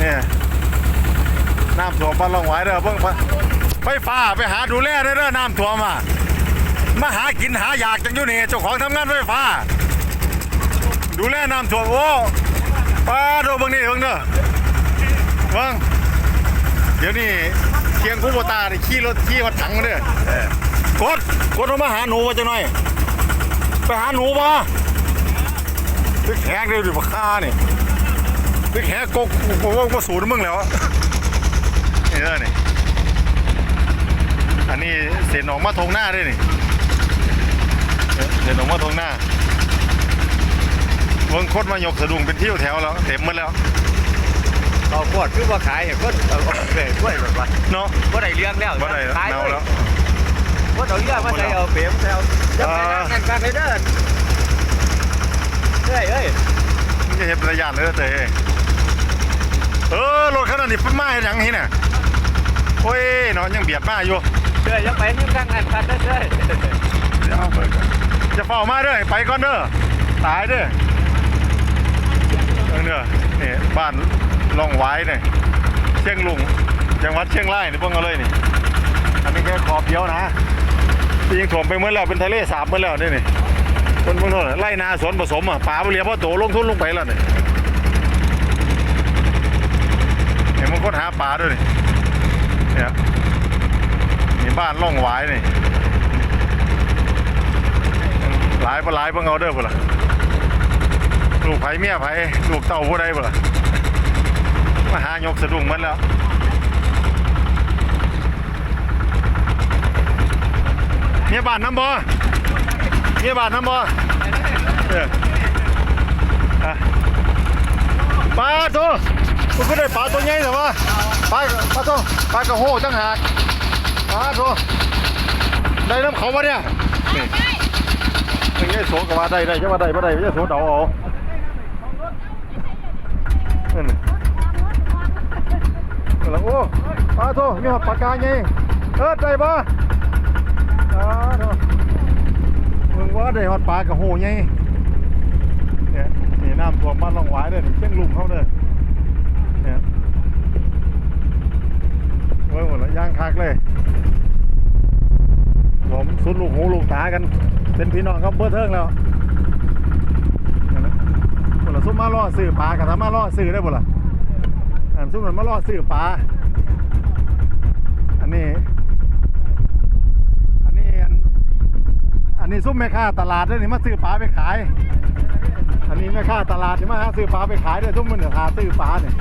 เนี่ยน้ำท่วมบ้านลองไหวเด้อเพิ่งไฟฟ้าไปหาดูแลเด้อเด้อน้ำท่วมอะมาหากินหาอยากจังอยู่นี่เจ้าของทำงานไฟฟ้า ดูแลน้ำท่วมโอ้ป้าดูเบิ่งนี่เบิ่งเด้อเบิ่งเดี๋ยวนี้เคียงคูโบตานี่ขี่รถขี่วัดถังมาเด้อกดกดมาหาหนูมาจังหน่อย ไปหาหนูมาตึกแขกเดียวดิบักฆ่านี่ ตึกแขกกกกกมาสูนมึงแล้วนี่เด้อนี่อันนี้เส้นออกมาทงหน้าด้วยนี่เออเส้นออกมาทงหน้าเบิ่งคนมายกสะดุ้งเป็นเที่ยวแถวแล้วเต็มหมดแล้วเอาขวดคือว่าขายอย่างก็เอาเอาเปรย์ด้วยแบบว่าเนาะว่าได้เลี้ยงแล้วบ่ได้ขายเน่าแล้วว่าเอาเลี้ยงมาใส่เอาเปรย์มาใส่เอาจะไปนั่งกันเลยเด้อเฮ้ยเฮ้ยมันจะเห็นระยะเลยเต้ เออรถคันนั้นนี่เป็นมาเฮ็ดหยังนี่น่ะโอ้ยเนาะยังเบียดมาอยู่เฮ้ยจะไปนี่นั่งกันกันเด้อเฮ้ยเดี๋ยวเอาไปก่อนจะเฝ้ามาเด้อไปก่อนเด้อตายเด้อเออเด้อนี่บ้านล่องหวายนี่เชียงลุงจังหวัดเชียงรายนี่เบิ่งเอาเลยนี่อันนี้แค่ขอบเดียวนะที่ยังถ่วมไปเมื่อแล้วเป็นทะเลสาบเมื่อแล้วนี่นี่คนเมืองโน่นไล่นาสวนผสมอะป่าไปเรียบพ่อโตลงทุนลงไปแล้วเนี่ยเาป่าด้วยนี่เนี่ยมีบ้านล่องหวายนี่หลายปะหลายเพิ่งเอาเด้อพุ่นล่ะลูกไผ่เมียไผ่ลูกเต่าผู้ใดพุ่นล่ะมาหายกสะดุ้งมันแล้วเมียบ้านน้ำบ่เมียบาทน้ำบ่เอปลาตั วมันก็ได้ปลาตัวใหญ่แต่ว่าปลาปลาตัวปลากระโหจังหากปลาตัวได้น้ำเขาปะเนี่ยนี่ไม่ใช่โสกับว่าได้ได้จะว่าได้บ่ได้ไม่ใช่โสเดาเอานั่นแล้วโอ้ปลาตัวมีหอดปลากาไงเออได้ปะอ่าตัวมึงว่าได้ฮอดปลากระโหไงเนี่ยนี่น้ำท่วมบ้านลองหวายเด้อนี่เชียงลุงเขาเด้อ เนี่ยเว้หมดละย่างคักเลยผมสุดลูกหูลูกตากัน เป็นพี่น้องครับเบอร์เทิงแล้วนั่นแหละหมดละซุ่มมาล่อซื้อปลากับทำมาล่อซื้อได้หมดละอันซุ่มมันมาล่อซื้อปลาอันนี้ อันนี้อันนี้ซุ้มแม่ค้าตลาดเด้อนี่มาซื้อปลาไปขาย นี้แม่ค้าตลาดใช่ไหมฮะซื้อปลาไปขายด้วยทุกมื้อหาซื้อปลาเนี่ย